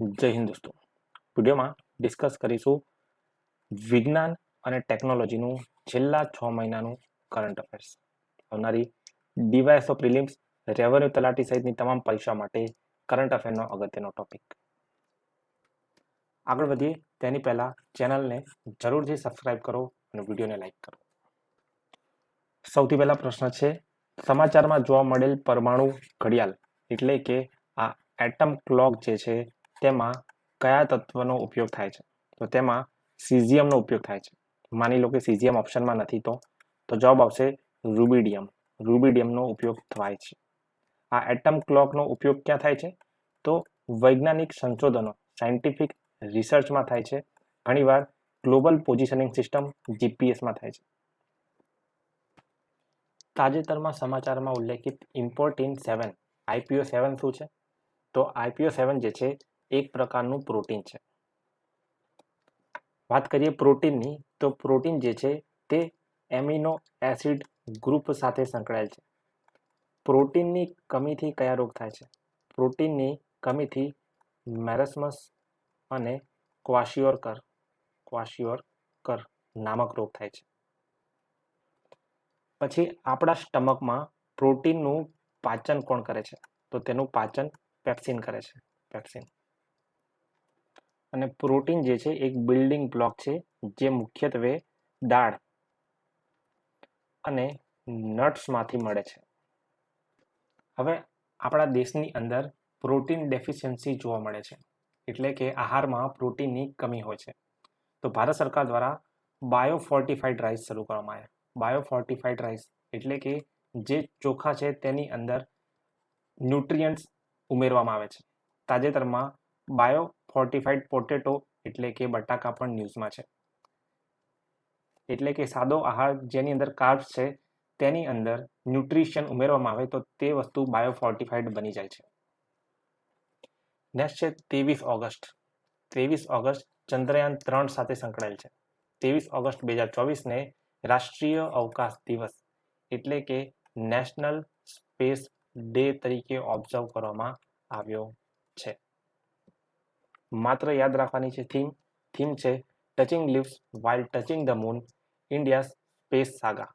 જય હિન્દ દોસ્તો. વિડીયોમાં ડિસ્કસ કરીશું વિજ્ઞાન અને ટેકનોલોજીનું છેલ્લા છ મહિનાનું કરંટ અફેર્સ આવનારી ડીવાયસો પ્રિલિમ્સ રેવન્યુ તલાટી સહિતની તમામ પરીક્ષા માટે કરંટ અફેરનો અગત્યનો ટોપિક આગળ વધીએ, તેની પહેલા ચેનલને જરૂરથી સબસ્ક્રાઇબ કરો અને વિડીયોને લાઇક કરો. સૌથી પહેલા પ્રશ્ન છે, સમાચારમાં જોવા મળેલ પરમાણુ ઘડિયાળ એટલે કે આ એટમ ક્લોક જે છે તેમાં કયા તત્વનો ઉપયોગ થાય છે? તો તેમાં સીઝિયમનો ઉપયોગ થાય છે. માની લો કે સીઝિયમ ઓપ્શનમાં નથી તો તો જવાબ આવશે રૂબિડિયમ રૂબિડિયમનો ઉપયોગ થાય છે. આ એટમ ક્લોકનો ઉપયોગ ક્યાં થાય છે? તો વૈજ્ઞાનિક સંશોધનો સાયન્ટિફિક રિસર્ચમાં થાય છે. ઘણીવાર ગ્લોબલ પોઝિશનિંગ સિસ્ટમ જીપીએસમાં થાય છે. તાજેતરમાં સમાચારમાં ઉલ્લેખિત import in seven IPO seven શું છે? તો આઈપીઓ સેવન જે છે એક પ્રકારનું પ્રોટીન છે. વાત કરીએ પ્રોટીનની, તો પ્રોટીન જે છે તે એમિનો એસિડ ગ્રુપ સાથે સંકળાયેલ છે. પ્રોટીનની કમીથી કયા રોગ થાય છે? પ્રોટીનની કમીથી મેરસમસ અને ક્વાશિયોરકર ક્વાશિયોરકર નામક રોગ થાય છે. પછી આપણા સ્ટમકમાં પ્રોટીનનું પાચન કોણ કરે છે? તો તેનું પાચન પેપ્સિન કરે છે, પેપ્સિન. અને પ્રોટીન જે છે, એક બિલ્ડિંગ બ્લોક છે, જે મુખ્યત્વે દાળ અને નટ્સમાંથી મળે છે. હવે આપણા દેશની અંદર પ્રોટીન ડેફિશિયન્સી જોવા મળે છે, એટલે કે આહારમાં પ્રોટીનની કમી હોય છે. તો ભારત સરકાર દ્વારા બાયો ફોર્ટિફાઈડ રાઈસ શરૂ કરવામાં આવ્યા. બાયો ફોર્ટિફાઈડ રાઈસ એટલે કે જે ચોખા છે, તેની અંદર ન્યુટ્રિયન્ટ્સ ઉમેરવામાં આવે છે. તાજેતરમાં બાયો ફોર્ટિફાઈડ પોટેટો એટલે કે બટાકા પણ ન્યૂઝમાં છે. એટલે કે સાદો આહાર જેની અંદર કાર્બ્સ છે, તેની અંદર ન્યુટ્રિશન ઉમેરવામાં આવે તો તે વસ્તુ બાયો ફોર્ટિફાઈડ બની જાય છે. નેક્સ્ટ છે ત્રેવીસ ઓગસ્ટ. ત્રેવીસ ઓગસ્ટ ચંદ્રયાન ત્રણ સાથે સંકળાયેલ છે. ત્રેવીસ ઓગસ્ટ બે હજાર ચોવીસને રાષ્ટ્રીય અવકાશ દિવસ એટલે કે નેશનલ સ્પેસ ડે તરીકે ઓબ્ઝર્વ કરવામાં આવ્યો છે. માત્ર યાદ રાખવાની છે થીમ થીમ છે touching lives while touching the moon India space saga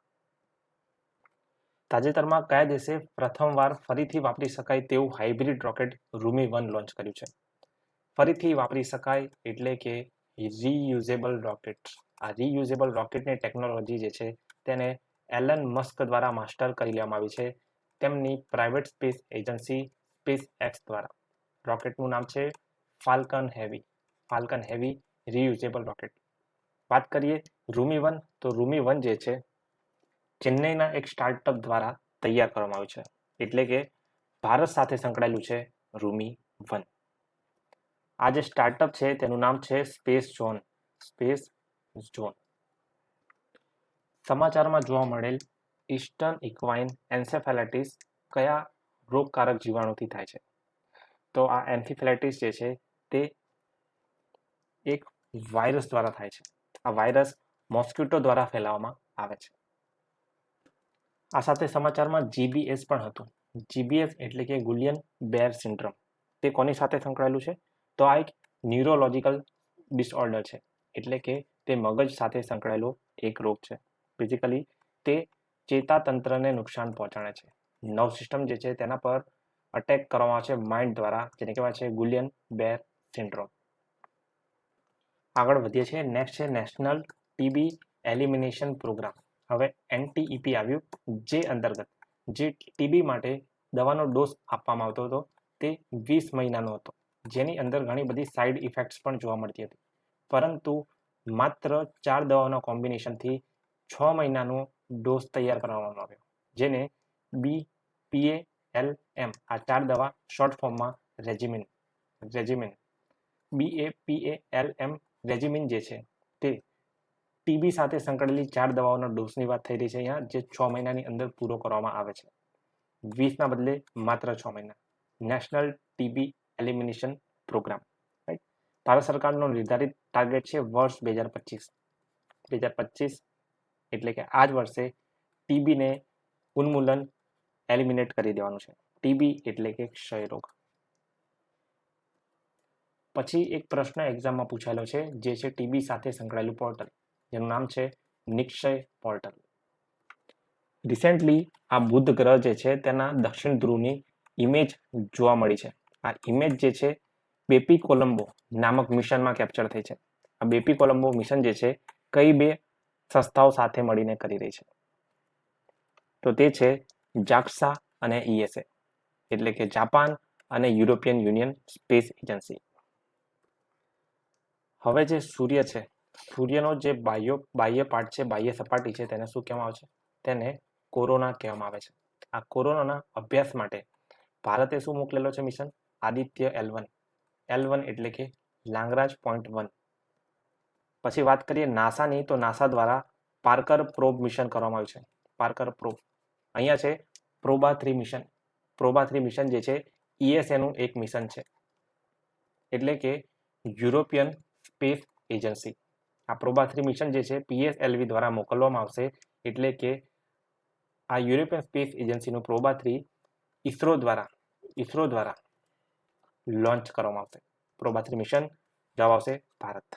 તાજેતરમાં કયા દેશે પ્રથમવાર ફરીથી વાપરી શકાય તેવું hybrid rocket Rhumi one launch કર્યું છે? ફરીથી વાપરી શકાય એટલે કે રીયુઝેબલ રોકેટ આ રીયુઝેબલ રોકેટની ટેકનોલોજી જે છે તેને એલન મસ્ક દ્વારા માસ્ટર કરી લેવામાં આવી છે. તેમની private space agency SpaceX દ્વારા રોકેટનું નામ છે Falcon heavy Falcon heavy reusable rocket. વાત કરીએ રૂમી વન, તો રૂમી વન જે છે, ચેન્નઈના એક સ્ટાર્ટઅપ દ્વારા તૈયાર કરવામાં આવ્યું છે. એટલે કે ભારત સાથે સંકળાયેલું છે રૂમી વન. આ જે સ્ટાર્ટઅપ છે, તેનું નામ છે સ્પેસ ઝોન સ્પેસ ઝોન. સમાચારમાં જોવા મળેલ ઇસ્ટર્ન ઇક્વાઇન એન્સેફેલાઇટિસ કયા રોગકારક જીવાણુથી થાય છે? તો આ એન્સીફેલાઇટિસ જે છે તે એક વાયરસ દ્વારા થાય છે. આ વાયરસ મોસ્કિટો દ્વારા ફેલાવવામાં આવે છે. આ સાથે સમાચારમાં જીબીએસ પણ હતું. જીબીએસ એટલે કે ગુલિયન બેર સિન્ડ્રોમ. તે કોની સાથે સંકળાયેલું છે? તો આ એક ન્યુરોલોજીકલ ડિસઓર્ડર છે. એટલે કે તે મગજ સાથે સંકળાયેલો એક રોગ છે. ફિઝિકલી તે ચેતાતંત્રને નુકસાન પહોંચાડે છે. નવ સિસ્ટમ જે છે તેના પર અટેક કરવામાં આવે છે માઇન્ડ દ્વારા, જેને કહેવાય છે ગુલિયન બેર સિન્ડ્રોમ આગળ વધીએ છીએ. નેક્સ્ટ છે નેશનલ ટીબી એલિમિનેશન પ્રોગ્રામ હવે એનટીઈપી આવ્યું જે અંતર્ગત જે ટીબી માટે દવાનો ડોઝ આપવામાં આવતો હતો, તે વીસ મહિનાનો હતો. જેની અંદર ઘણી બધી સાઇડ ઇફેક્ટ્સ પણ જોવા મળતી હતી. પરંતુ માત્ર ચાર દવાઓના કોમ્બિનેશનથી છ મહિનાનો ડોઝ તૈયાર કરવામાં આવ્યો. જેને બી પીએ એલ એમ આ ચાર દવા શોર્ટ ફોર્મમાં રેજિમિન રેજિમિન બી એ પી એ એલ એમ રેજિમિન જે છે, તે ટીબી સાથે સંકળાયેલી ચાર દવાઓના ડોઝની વાત થઈ રહી છે અહીંયા, જે છ મહિનાની અંદર પૂરો કરવામાં આવે છે. વીસના બદલે માત્ર છ મહિના. National TB elimination programme right Bharat સરકારનો નિર્ધારિત ટાર્ગેટ છે વર્ષ બે હજાર પચીસ. બે હજાર પચીસ એટલે કે આ જ વર્ષે ટીબીને ઉન્મૂલન એલિમિનેટ કરી દેવાનું છે. ટીબી એટલે કે ક્ષય રોગ પછી એક પ્રશ્ન એક્ઝામમાં પૂછાયેલો છે, જે છે ટીબી સાથે સંકળાયેલું પોર્ટલ જેનું નામ છે નિક્ષય પોર્ટલ રિસેન્ટલી આ બુધ ગ્રહ જે છે તેના દક્ષિણ ધ્રુવની ઇમેજ જોવા મળી છે. આ ઇમેજ જે છે બેપી કોલંબો નામક મિશનમાં કેપ્ચર થઈ છે. આ બેપી કોલંબો મિશન જે છે કઈ બે સંસ્થાઓ સાથે મળીને કરી રહી છે? તો તે છે જાક્સા અને ઈએસએ એટલે કે જાપાન અને યુરોપિયન યુનિયન સ્પેસ એજન્સી. હવે જે સૂર્ય છે, સૂર્યનો જે બાહ્ય બાહ્ય પાર્ટ છે, બાહ્ય સપાટી છે, તેને શું કહેવામાં આવે છે? તેને કોરોના કહેવામાં આવે છે. આ કોરોનાના અભ્યાસ માટે ભારતે શું મોકલેલો છે mission Aditya L one. L one એટલે કે લાંગરાજ પોઈન્ટ વન પછી વાત કરીએ નાસાની, તો નાસા દ્વારા પાર્કર પ્રોબ મિશન કરવામાં આવ્યું છે. Parker probe. અહીંયા છે Proba three mission Proba three mission જે છે ઈએસએનું એક મિશન છે. એટલે કે યુરોપિયન સ્પેસ એજન્સી. આ પ્રોબા થ્રી મિશન જે છે પીએસએલવી દ્વારા મોકલવામાં આવશે, એટલે કે આ યુરોપિયન સ્પેસ એજન્સીનું પ્રોબા થ્રી ઇસરો દ્વારા ઇસરો દ્વારા લોન્ચ કરવામાં આવશે. પ્રોબા થ્રી મિશન જવાબ આવશે Bharat.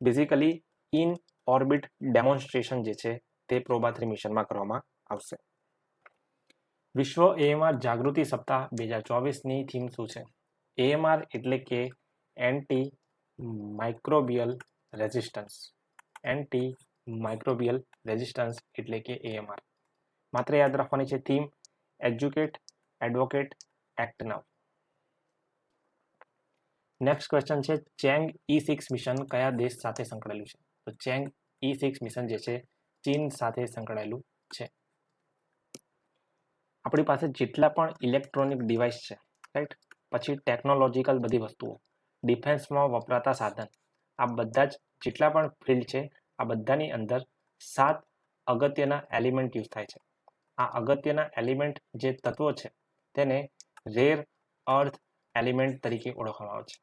Basically in orbit demonstration જે છે, તે પ્રોબા થ્રી મિશનમાં કરવામાં આવશે. વિશ્વ એએમઆર જાગૃતિ સપ્તાહ બે હજાર ચોવીસની થીમ શું છે? એએમઆર એટલે કે anti microbial resistance anti microbial resistance એટલે કે એએમઆર માત્ર યાદ રાખવાની છે theme educate advocate act now next question છે ચેંગ ઈ સિક્સ મિશન કયા દેશ સાથે સંકળાયેલું છે? તો ચેંગ ઈ સિક્સ મિશન જે છે, ચીન સાથે સંકળાયેલું છે. આપણી પાસે જેટલા પણ ઇલેક્ટ્રોનિક ડિવાઇસ છે રાઈટ પછી ટેકનોલોજીકલ બધી વસ્તુઓ. ડિફેન્સમાં વપરાતા સાધન. આ બધા જ જેટલા પણ ફિલ્ડ છે, આ બધાની અંદર સાત અગત્યના એલિમેન્ટ યુઝ થાય છે. આ અગત્યના એલિમેન્ટ જે તત્વો છે, તેને રેર અર્થ એલિમેન્ટ તરીકે ઓળખવામાં આવે છે.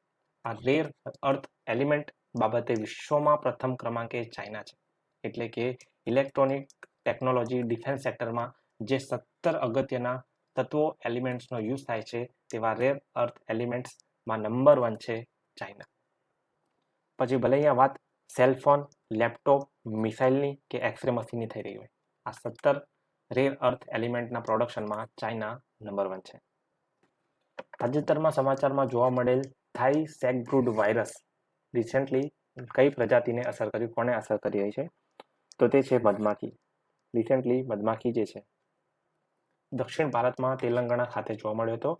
આ રેર અર્થ એલિમેન્ટ બાબતે વિશ્વમાં પ્રથમ ક્રમાંકે ચાઇના છે. એટલે કે ઇલેક્ટ્રોનિક ટેકનોલોજી ડિફેન્સ સેક્ટરમાં જે સત્તર અગત્યના તત્વો એલિમેન્ટ્સનો યુઝ થાય છે, તેવા રેર અર્થ એલિમેન્ટ્સમાં નંબર વન છે ચાઇના. પછી ભલે અહીંયા વાત સેલફોન લેપટોપ મિસાઇલની કે એક્સરે મશીનની થઈ રહી હોય, આ સત્તર રેર અર્થ એલિમેન્ટના પ્રોડક્શનમાં ચાઇના નંબર વન છે. તાજેતરમાં સમાચારમાં જોવા મળેલ થાઈ સેકબ્રુડ વાયરસ રિસેન્ટલી કઈ પ્રજાતિને અસર કરી, કોને અસર કરી રહી છે? તો તે છે મધમાખી. રિસેન્ટલી મધમાખી જે છે, દક્ષિણ ભારતમાં તેલંગાણા ખાતે જોવા મળ્યો હતો,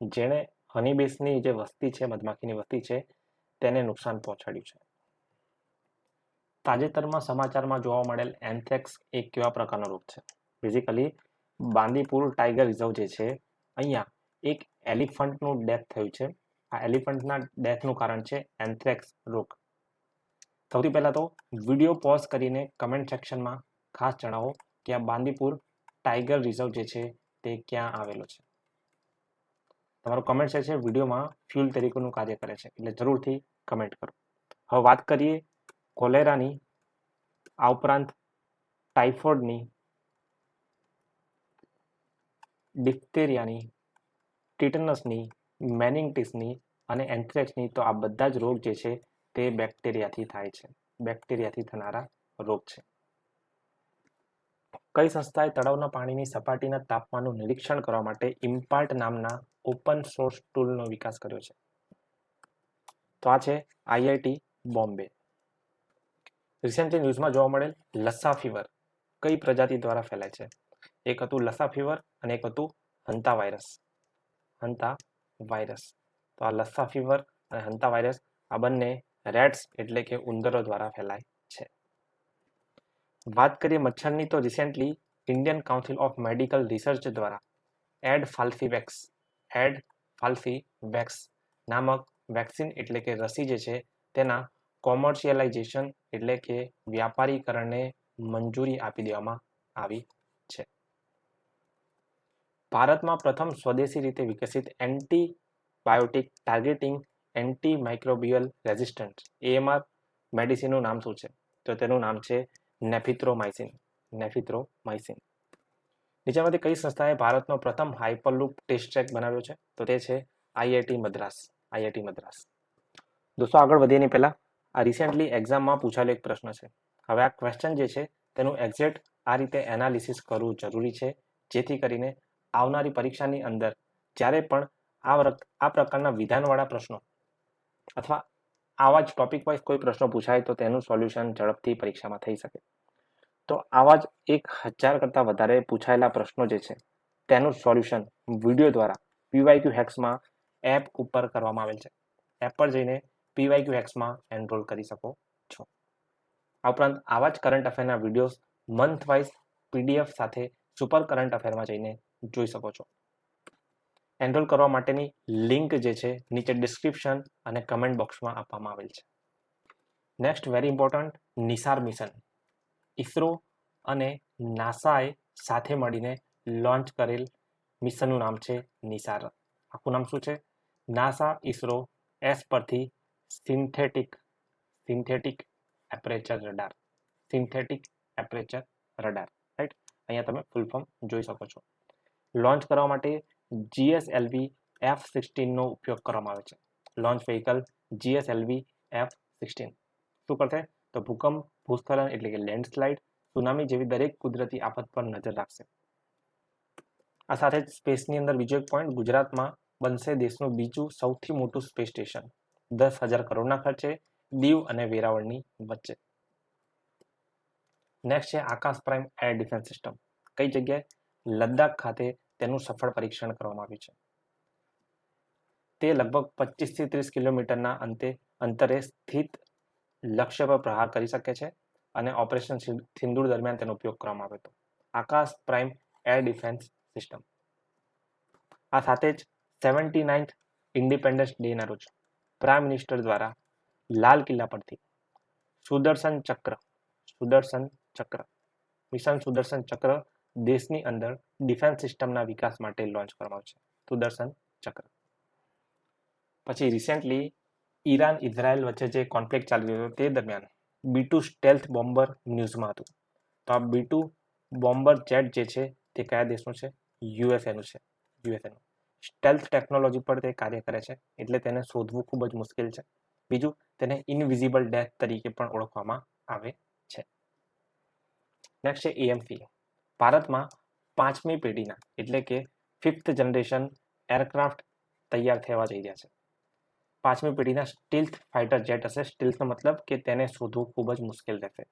જેણે હનીબેસની જે વસ્તી છે, મધમાખીની વસ્તી છે, તેને નુકસાન પહોંચાડ્યું છે. તાજેતરમાં સમાચારમાં જોવા મળેલ એન્થેક્સ એક કેવા પ્રકારનો રોગ છે? બેઝિકલી બાંદીપુર ટાઈગર રિઝર્વ જે છે, અહીંયા એક એલિફન્ટનું ડેથ થયું છે. આ એલિફન્ટના ડેથનું કારણ છે એન્થ્રેક્સ રોગ. સૌથી પહેલાં તો વીડિયો પોઝ કરીને કમેન્ટ સેક્શનમાં ખાસ જણાવો કે આ બાંદીપુર ટાઈગર રિઝર્વ જે છે, તે ક્યાં આવેલો છે? તમારો કમેન્ટ છે વિડીયોમાં ફ્યુલ તરીકેનું કાર્ય કરે છે. એટલે જરૂરથી કમેન્ટ કરો. હવે વાત કરીએ કોલેરાની, આ ઉપરાંત ટાઇફોઇડની ડિપ્થેરિયાની ટીટનસની મેનિંગટીસની અને એન્થ્રેક્સની તો આ બધા જ રોગ જે છે તે બેક્ટેરિયાથી થાય છે. બેક્ટેરિયાથી થનારા રોગ છે. કઈ સંસ્થાએ તળાવના પાણીની સપાટીના તાપમાનનું નિરીક્ષણ કરવા માટે ઇમ્પાર્ટ નામના ઓપન સોર્સ ટૂલનો વિકાસ કર્યો છે. તો આ છે આઈઆઈટી બોમ્બે. રિસેન્ટલી ન્યૂઝમાં જોવા મળેલ લસ્સા ફીવર કઈ પ્રજાતિ દ્વારા ફેલાય છે? એક હતું લસા ફીવર અને એક હતું હંતા વાયરસ. હંતા વાયરસ. તો આ લસ્સા ફીવર અને હંતા વાયરસ આ બંને રેટ્સ એટલે કે ઉંદરો દ્વારા ફેલાય છે. વાત કરીએ મચ્છરની તો recently Indian Council of Medical Research દ્વારા એડ ફાલ્ફીવેક્સ એડ ફાલ્ફીવેક્સ નામક વેક્સિન એટલે કે રસી જે છે તેના કોમર્શિયલાઇઝેશન એટલે કે વ્યાપારીકરણને મંજૂરી આપી દેવામાં આવી છે. ભારતમાં પ્રથમ સ્વદેશી રીતે વિકસિત antibiotic targeting anti microbial resistant, AMR મેડિસિનનું નામ શું છે? તો તેનું નામ છે નેફિથ્રોમાઇસિન નેફિથ્રોમાઇસિન. નીચેમાંથી કઈ સંસ્થાએ ભારતનો પ્રથમ હાઇપરલૂપ ટેસ્ટ ટ્રેક બનાવ્યો છે? તો તે છે આઈઆઈટી મદ્રાસ. આઈઆઈટી મદ્રાસ. દોસ્તો, આગળ વધીએ એની પહેલાં. આ રિસેન્ટલી એક્ઝામમાં પૂછાયેલો એક પ્રશ્ન છે. હવે આ ક્વેશ્ચન જે છે, તેનું એક્ઝેક્ટ આ રીતે એનાલિસિસ કરવું જરૂરી છે, જેથી કરીને આવનારી પરીક્ષાની અંદર જ્યારે પણ આ આ પ્રકારના વિધાનવાળા પ્રશ્નો અથવા આવા જ ટોપિક વાઇઝ કોઈ પ્રશ્નો પૂછાય, તો તેનું સોલ્યુશન ઝડપથી પરીક્ષામાં થઈ શકે. તો આવા જ એક હજાર કરતાં વધારે પૂછાયેલા પ્રશ્નો જે છે, તેનું સોલ્યુશન વીડિયો દ્વારા પીવાયક્યુ હેક્સમાં એપ ઉપર કરવામાં આવેલ છે. એપ પર જઈને પીવાયક્યુ હેક્સમાં એનરોલ કરી શકો છો. આ ઉપરાંત આવા જ કરંટ અફેરના વિડીયોઝ મંથ વાઇઝ પીડીએફ સાથે સુપર કરંટ અફેરમાં જઈને જોઈ શકો છો. એનરોલ કરવા માટેની લિંક જે છે, નીચે ડિસ્ક્રિપ્શન અને કમેન્ટ બોક્સમાં આપવામાં આવેલ છે. Next very important NISAR mission ISRO અને નાસાએ સાથે મળીને લોન્ચ કરેલ મિશનનું નામ છે નિસાર. આખું નામ શું છે? નાસા ઇસરો એસ પરથી synthetic synthetic aperture radar. Synthetic aperture radar. Right? અહીંયા તમે ફૂલ ફોર્મ જોઈ શકો છો. લોન્ચ કરવા માટે જીએસએલવી એફ સિક્સટીનનો ઉપયોગ કરવામાં આવે છે. Launch vehicle GSLV F sixteen. શું કરશે? તો ભૂકંપ ભૂસ્ખલન એટલે કે લેન્ડસ્લાઇડ સુનામી જેવી દરેક કુદરતી આફત પર નજર રાખશે. આ સાથે જ સ્પેસની અંદર બીજો એક પોઈન્ટ ગુજરાતમાં બનશે દેશનું બીજું સૌથી મોટું સ્પેસ સ્ટેશન. દસ હજાર કરોડના ખર્ચે દીવ અને વેરાવળની વચ્ચે. નેક્સ્ટ છે Akash prime air defence system. કઈ જગ્યાએ? લદ્દાખ ખાતે તેનું સફળ પરીક્ષણ કરવામાં આવ્યું છે. તે લગભગ પચીસથી ત્રીસ કિલોમીટરના અંતે અંતરે સ્થિત લક્ષ્ય પર પ્રહાર કરી શકે છે. અને ઓપરેશન સિંદૂર દરમિયાન તેનો ઉપયોગ કરવામાં આવ્યો હતો Akash prime air defence system. આ સાથે જ સેવન્ટી નાઇન્થ ઇન્ડિપેન્ડન્સ ડેના રોજ પ્રાઇમ મિનિસ્ટર દ્વારા લાલ કિલ્લા પરથી સુદર્શન ચક્ર સુદર્શન ચક્ર, મિશન સુદર્શન ચક્ર દેશની અંદર ડિફેન્સ સિસ્ટમના વિકાસ માટે લોન્ચ કરવામાં આવશે સુદર્શન ચક્ર. પછી રિસેન્ટલી ઈરાન ઇઝરાયલ વચ્ચે જે કોન્ફ્લિક્ટ ચાલી રહ્યો તે દરમિયાન બી ટુ સ્ટેલ્થ બોમ્બર ન્યૂઝમાં હતું. તો આ બી ટુ બોમ્બર જેટ જે છે તે કયા દેશનું છે? યુએસએનું છે. યુએસએનું. સ્ટેલ્થ ટેકનોલોજી પર તે કાર્ય કરે છે એટલે તેને શોધવું ખૂબ જ મુશ્કેલ છે. બીજું, તેને ઇનવિઝિબલ ડેથ તરીકે પણ ઓળખવામાં આવે છે. નેક્સ્ટ છે એએમસી. ભારતમાં પાંચમી પેઢીના એટલે કે ફિફ્થ જનરેશન એરક્રાફ્ટ તૈયાર થવા જઈ રહ્યા છે. પાંચમી પેઢીના સ્ટીલ્થ ફાઇટર જેટ હશે. સ્ટીલ્થનો મતલબ કે તેને શોધવું ખૂબ જ મુશ્કેલ રહેશે.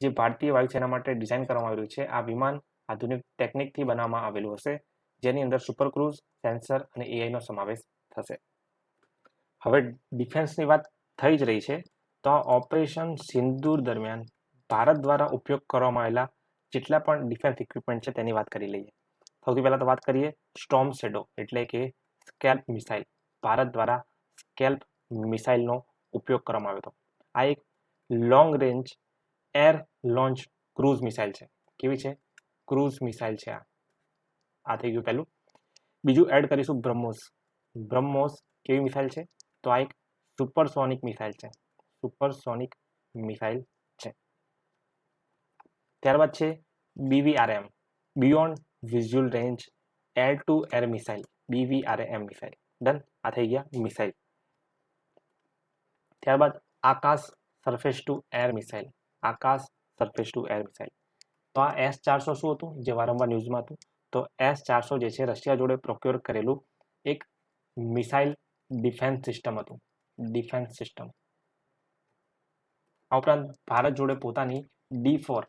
જે ભારતીય વાયુસેના માટે ડિઝાઇન કરવામાં આવ્યું છે, આ વિમાન આધુનિક ટેકનિકથી બનાવવામાં આવેલું હશે, જેની અંદર સુપર ક્રૂઝ સેન્સર અને એઆઈનો સમાવેશ થશે. હવે ડિફેન્સની વાત થઈ જ રહી છે, તો ઓપરેશન સિંદૂર દરમિયાન ભારત દ્વારા ઉપયોગ કરવામાં આવેલા જેટલા પણ ડિફેન્સ ઇક્વિપમેન્ટ છે તેની વાત કરી લઈએ. સૌથી પહેલાં તો વાત કરીએ સ્ટોમ શેડો એટલે કે સ્કેલ્પ મિસાઇલ ભારત દ્વારા સ્કેલ્પ મિસાઇલનો ઉપયોગ કરવામાં આવ્યો હતો. આ એક long range air launch cruise missile છે. કેવી છે? ક્રૂઝ મિસાઇલ છે આ. આ થઈ ગયું પહેલું. બીજું એડ કરીશું બ્રહ્મોસ. બ્રહ્મોસ કેવી મિસાઇલ છે? તો આ એક સુપરસોનિક મિસાઇલ છે. સુપરસોનિક મિસાઇલ છે. ત્યારબાદ છે BVRAM beyond visual range air to air missile. BVRAM missile. Done આ થઈ ગયા મિસાઇલ. ત્યારબાદ Akash surface to air missile Akash surface to air missile તો આ એસ ચારસો શું હતું? જે વારંવાર ન્યૂઝમાં હતું. તો એસ ચારસો જે છે, રશિયા જોડે પ્રોક્યોર કરેલું એક મિસાઇલ ડિફેન્સ સિસ્ટમ હતું. ડિફેન્સ સિસ્ટમ આ ઉપરાંત ભારત જોડે પોતાની D four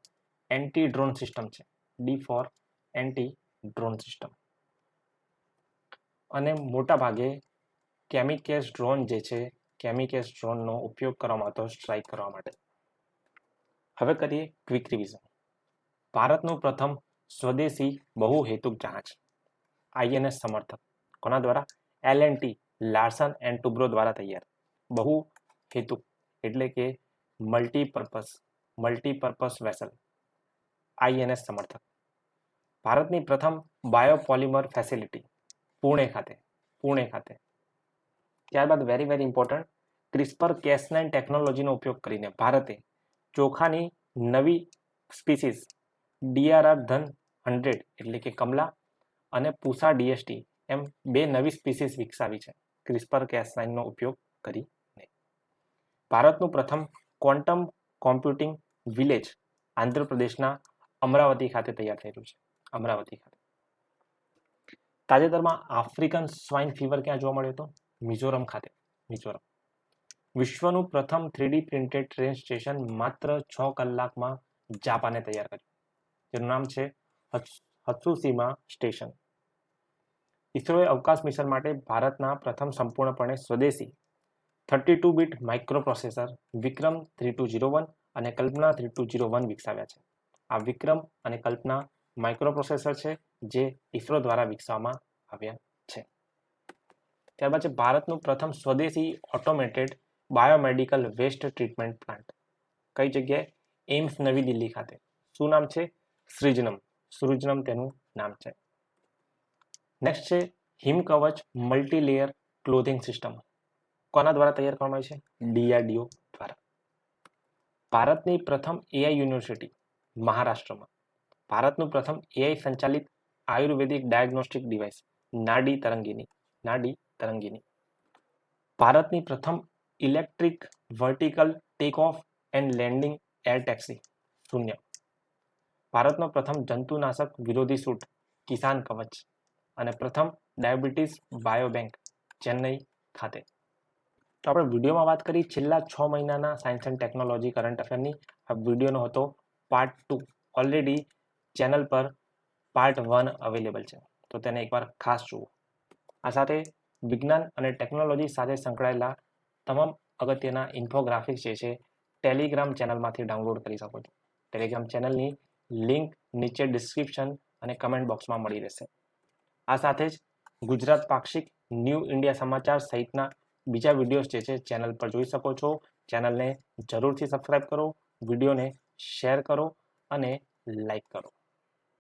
anti drone system છે. D four anti drone system અને મોટા ભાગે કેમિકેસ ડ્રોન જે છે કેમિકેસ ડ્રોનનો ઉપયોગ કરવામાં આવતો સ્ટ્રાઇક કરવા માટે. હવે કરીએ ક્વિક રિવિઝન ભારતનું પ્રથમ સ્વદેશી બહુહેતુક જહાજ આઈએનએસ સમર્થક, કોના દ્વારા? L and T Larsen and Toubro દ્વારા તૈયાર. બહુ હેતુક એટલે કે મલ્ટીપર્પઝ મલ્ટીપર્પઝ વેસલ આઈએનએસ સમર્થક. ભારતની પ્રથમ બાયોપોલિમર ફેસિલિટી પુણે ખાતે પુણે ખાતે. ત્યારબાદ very very important CRISPR Cas nine ટેકનોલોજીનો ઉપયોગ કરીને ભારતે ચોખાની નવી સ્પીસીસ ડીઆરઆર ધન હંડ્રેડ એટલે કે કમલા અને પૂસા ડીએસટી એમ બે નવી સ્પીસીસ વિકસાવી છે. ક્રિસ્પર કેસ નાઇનનો ઉપયોગ કરીને. ભારતનું પ્રથમ ક્વોન્ટમ કોમ્પ્યુટિંગ વિલેજ આંધ્રપ્રદેશના અમરાવતી ખાતે તૈયાર થયેલું છે. અમરાવતી ખાતે. તાજેતરમાં આફ્રિકન સ્વાઇન ફીવર ક્યાં જોવા મળ્યો હતો? મિઝોરમ ખાતે. મિઝોરમ. વિશ્વનું પ્રથમ થ્રીડી પ્રિન્ટેડ ટ્રેન સ્ટેશન માત્ર છ કલાકમાં જાપાને તૈયાર કર્યું. જેનું નામ છે હત્સુસીમા સ્ટેશન. ઇસરોએ અવકાશ મિશન માટે ભારતના પ્રથમ સંપૂર્ણપણે સ્વદેશી thirty two bit microprocessor Vikram three two zero one અને Kalpana three two zero one વિકસાવ્યા છે. આ વિક્રમ અને કલ્પના માઇક્રો પ્રોસેસર છે જે ઇસરો દ્વારા વિકસાવવામાં આવ્યા છે. ત્યારબાદ છે ભારતનું પ્રથમ સ્વદેશી automated biomedical waste treatment plant. કઈ જગ્યાએ? એમ્સ નવી દિલ્હી ખાતે. શું નામ છે? સૃજનમ. સૃજનમ તેનું નામ છે. નેક્સ્ટ છે હિમકવચ મલ્ટીલેયર ક્લોથિંગ સિસ્ટમ. કોના દ્વારા તૈયાર કરવામાં આવી છે? ડીઆરડીઓ દ્વારા. ભારતની પ્રથમ એઆઈ યુનિવર્સિટી મહારાષ્ટ્રમાં. ભારતનું પ્રથમ એઆઈ સંચાલિત આયુર્વેદિક ડાયગ્નોસ્ટિક ડિવાઇસ, નાડી તરંગીની નાડી તરંગીની. ભારતની પ્રથમ electric vertical take off and landing air taxi Shunya. ભારતનો પ્રથમ જંતુનાશક વિરોધી સૂટ, કિસાન કવચ અને પ્રથમ ડાયાબિટીસ બાયોબેન્ક ચેન્નઈ ખાતે. તો આપણે વિડીયોમાં વાત કરી છેલ્લા છ મહિનાના સાયન્સ એન્ડ ટેકનોલોજી કરંટ અફેરની. આ વિડીયોનો હતો પાર્ટ ટુ ઓલરેડી ચેનલ પર પાર્ટ વન અવેલેબલ છે. તો તેને એકવાર ખાસ જુઓ. આ સાથે વિજ્ઞાન અને ટેકનોલોજી સાથે સંકળાયેલા તમામ અગત્યના ઇન્ફોગ્રાફિક્સ જે છે ટેલિગ્રામ ચેનલમાંથી ડાઉનલોડ કરી શકો છો. ટેલિગ્રામ ચેનલની લિંક નીચે ડિસ્ક્રિપ્શન અને કમેન્ટ બોક્સમાં મળી રહેશે. આ સાથે જ ગુજરાત પાક્ષિક ન્યૂ ઇન્ડિયા સમાચાર સહિતના બીજા વિડીયોઝ જે છે ચેનલ પર જોઈ શકો છો. ચેનલને જરૂરથી સબસ્ક્રાઈબ કરો વિડીયોને શેર કરો અને લાઈક કરો.